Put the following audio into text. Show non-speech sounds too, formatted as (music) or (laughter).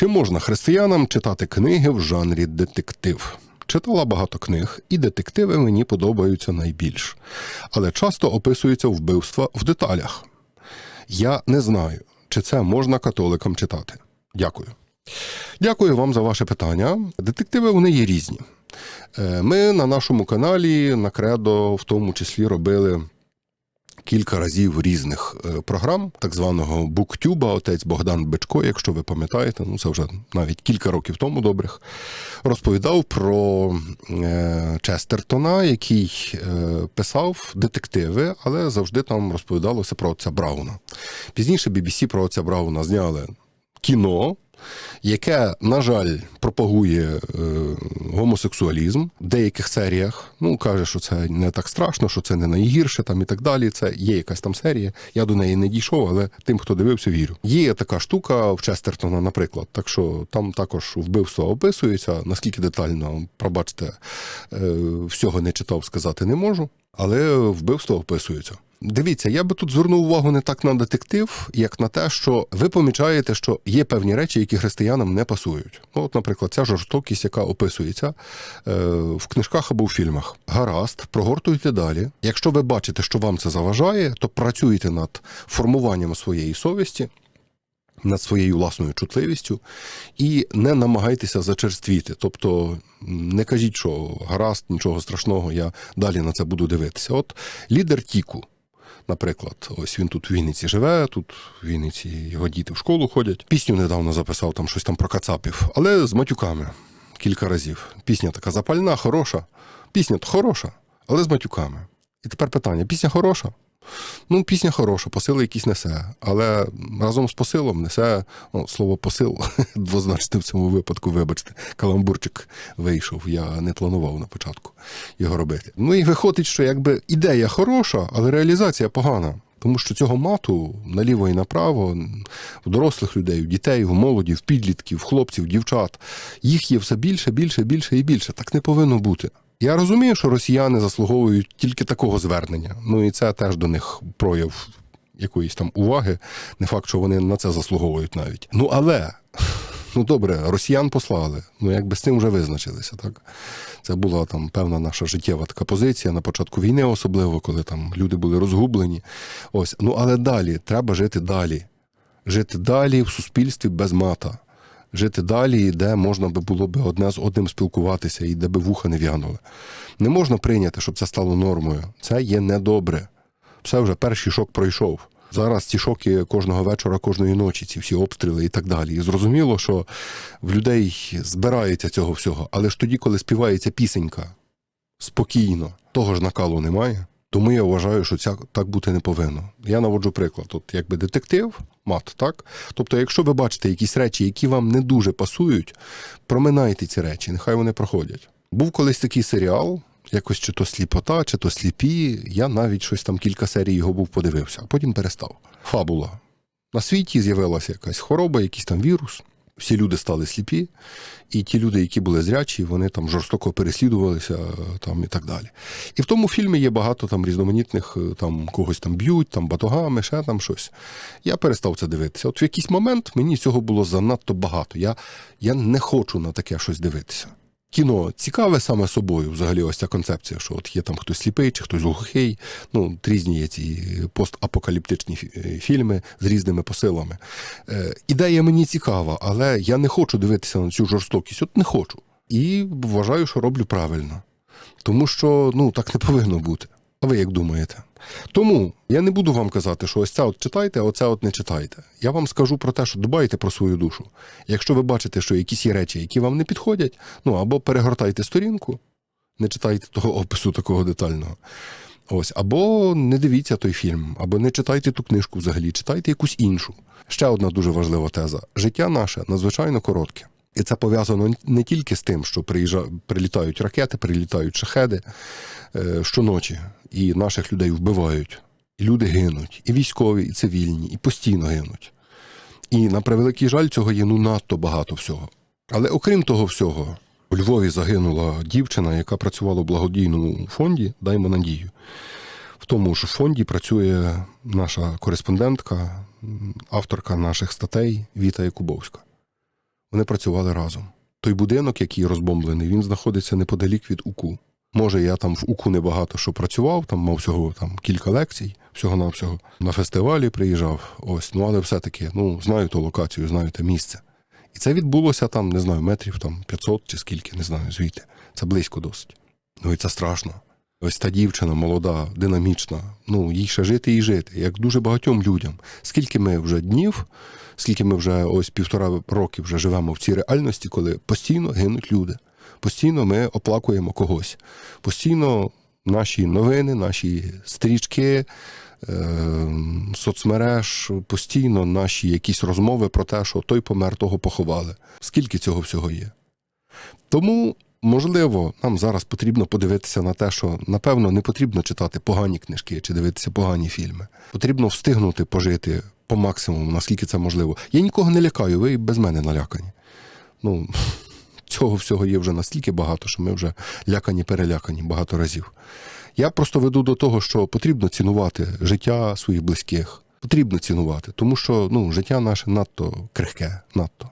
Чи можна християнам читати книги в жанрі детектив? Читала багато книг, і детективи мені подобаються найбільш, але часто описуються вбивства в деталях. Я не знаю, чи це можна католикам читати. Дякую. Дякую вам за ваше питання. Детективи вони є різні. Е, Ми на нашому каналі на Кредо в тому числі робили кілька разів різних е, програм, так званого буктюба, отець Богдан Бичко, якщо ви пам'ятаєте, ну це вже навіть кілька років тому добрих, розповідав про е, Честертона, який е, писав детективи, але завжди там розповідалося про отця Брауна. Пізніше BBC про отця Брауна зняли кіно. Яке, на жаль, пропагує е, гомосексуалізм в деяких серіях. Ну, каже, що це не так страшно, що це не найгірше там і так далі. Це є якась там серія. Я до неї не дійшов, але тим, хто дивився, вірю. Є така штука в Честертона, наприклад. Так що там також вбивство описується. Наскільки детально, пробачте, е, всього не читав, сказати не можу, але вбивство описується. Дивіться, я би тут звернув увагу не так на детектив, як на те, що ви помічаєте, що є певні речі, які християнам не пасують. Ну, от, наприклад, ця жорстокість, яка описується е, в книжках або в фільмах. Гаразд, прогортуйте далі. Якщо ви бачите, що вам це заважає, то працюйте над формуванням своєї совісті. Над своєю власною чутливістю і не намагайтеся зачерствіти. Тобто не кажіть, що гаразд, нічого страшного, я далі на це буду дивитися. От лідер Тіку, Наприклад, ось він тут в Вінниці живе, тут в Вінниці його діти в школу ходять. Пісню недавно записав там щось там про кацапів, але з матюками кілька разів. Пісня така запальна, хороша. Пісня хороша, але з матюками. І тепер питання: пісня хороша? Ну, пісня хороша, посили якісь несе, але разом з посилом несе ну, слово посил (laughs) двозначне в цьому випадку, вибачте, каламбурчик вийшов. Я не планував на початку його робити. Ну і виходить, що якби ідея хороша, але реалізація погана. Тому що цього мату наліво і направо, в дорослих людей, в дітей, в молоді, в підлітків, в хлопців, дівчат, їх є все більше, більше, більше і більше. Так не повинно бути. Я розумію, що росіяни заслуговують тільки такого звернення. Ну і це теж до них прояв якоїсь там уваги. Не факт, що вони на це заслуговують навіть. Ну але. (laughs) Ну добре, росіян послали. Ну якби з цим вже визначилися, так? Це була там певна наша життєва така позиція на початку війни, особливо, коли там люди були розгублені. Ось, ну але далі треба жити далі. Жити далі в суспільстві без мата. Жити далі, де можна би було б одне з одним спілкуватися і де би вуха не в'янули. Не можна прийняти, щоб це стало нормою. Це є недобре. Все вже перший шок пройшов. Зараз ці шоки кожного вечора, кожної ночі, ці всі обстріли і так далі. І зрозуміло, що в людей збирається цього всього. Але ж тоді, коли співається пісенька спокійно, того ж накалу немає. Тому я вважаю, що ця так бути не повинно. Я наводжу приклад. От якби детектив, мат, так? Тобто, якщо ви бачите якісь речі, які вам не дуже пасують, проминайте ці речі, нехай вони проходять. Був колись такий серіал, якось чи то сліпота, чи то сліпі. Я навіть щось там кілька серій його був подивився, а потім перестав. Фабула. На світі з'явилася якась хвороба, якийсь там вірус. Всі люди стали сліпі, і ті люди, які були зрячі, вони там жорстоко переслідувалися там і так далі. І в тому фільмі є багато там різноманітних, там когось там б'ють, там батогами, ще там щось. Я перестав це дивитися. От в якийсь момент мені цього було занадто багато. Я, Я не хочу на таке щось дивитися. Кіно цікаве саме собою, взагалі, ось ця концепція, що от є там хтось сліпий чи хтось глухий. Ну, різні є ці постапокаліптичні фільми з різними посилами. Е, Ідея мені цікава, але я не хочу дивитися на цю жорстокість. От не хочу. І вважаю, що роблю правильно. Тому що ну, так не повинно бути. А ви як думаєте? Тому я не буду вам казати, що ось це от читайте, а оце от не читайте. Я вам скажу про те, що дбайте про свою душу. Якщо ви бачите, що якісь є речі, які вам не підходять, ну або перегортайте сторінку, не читайте того опису такого детального. Ось, або не дивіться той фільм, або не читайте ту книжку взагалі, читайте якусь іншу. Ще одна дуже важлива теза: життя наше надзвичайно коротке. І це пов'язано не тільки з тим, що прилітають ракети, прилітають шахеди е, щоночі, і наших людей вбивають. І люди гинуть, і військові, і цивільні, і постійно гинуть. І на превеликий жаль, цього є ну надто багато всього. Але окрім того всього, у Львові загинула дівчина, яка працювала в благодійному фонді Даймо надію. В тому ж фонді працює наша кореспондентка, авторка наших статей Віта Якубовська. Вони працювали разом. Той будинок, який розбомблений, він знаходиться неподалік від УКУ. Може, я там в УКУ небагато що працював, там мав всього там кілька лекцій, всього на всього. На фестивалі приїжджав. Ось, ну але все-таки, ну, знаю ту локацію, знаю те місце. І це відбулося там, не знаю, метрів там 500 чи скільки, не знаю, звідти. Це близько досить. Ну і це страшно. Ось та дівчина молода, динамічна. Ну, їй ще жити і жити, як дуже багатьом людям. Скільки ми вже днів, скільки ми вже ось півтора роки вже живемо в цій реальності, коли постійно гинуть люди. Постійно ми оплакуємо когось. Постійно наші новини, наші стрічки, е, соцмереж, постійно наші якісь розмови про те, що той помер, того поховали. Скільки цього всього є? Тому, можливо, нам зараз потрібно подивитися на те, що напевно не потрібно читати погані книжки чи дивитися погані фільми. Потрібно встигнути пожити по максимуму, наскільки це можливо. Я нікого не лякаю, ви без мене налякані. Ну, (laughs) цього всього є вже настільки багато, що ми вже лякані, перелякані багато разів. Я просто веду до того, що потрібно цінувати життя своїх близьких. Потрібно цінувати, тому що ну, життя наше надто крихке, надто.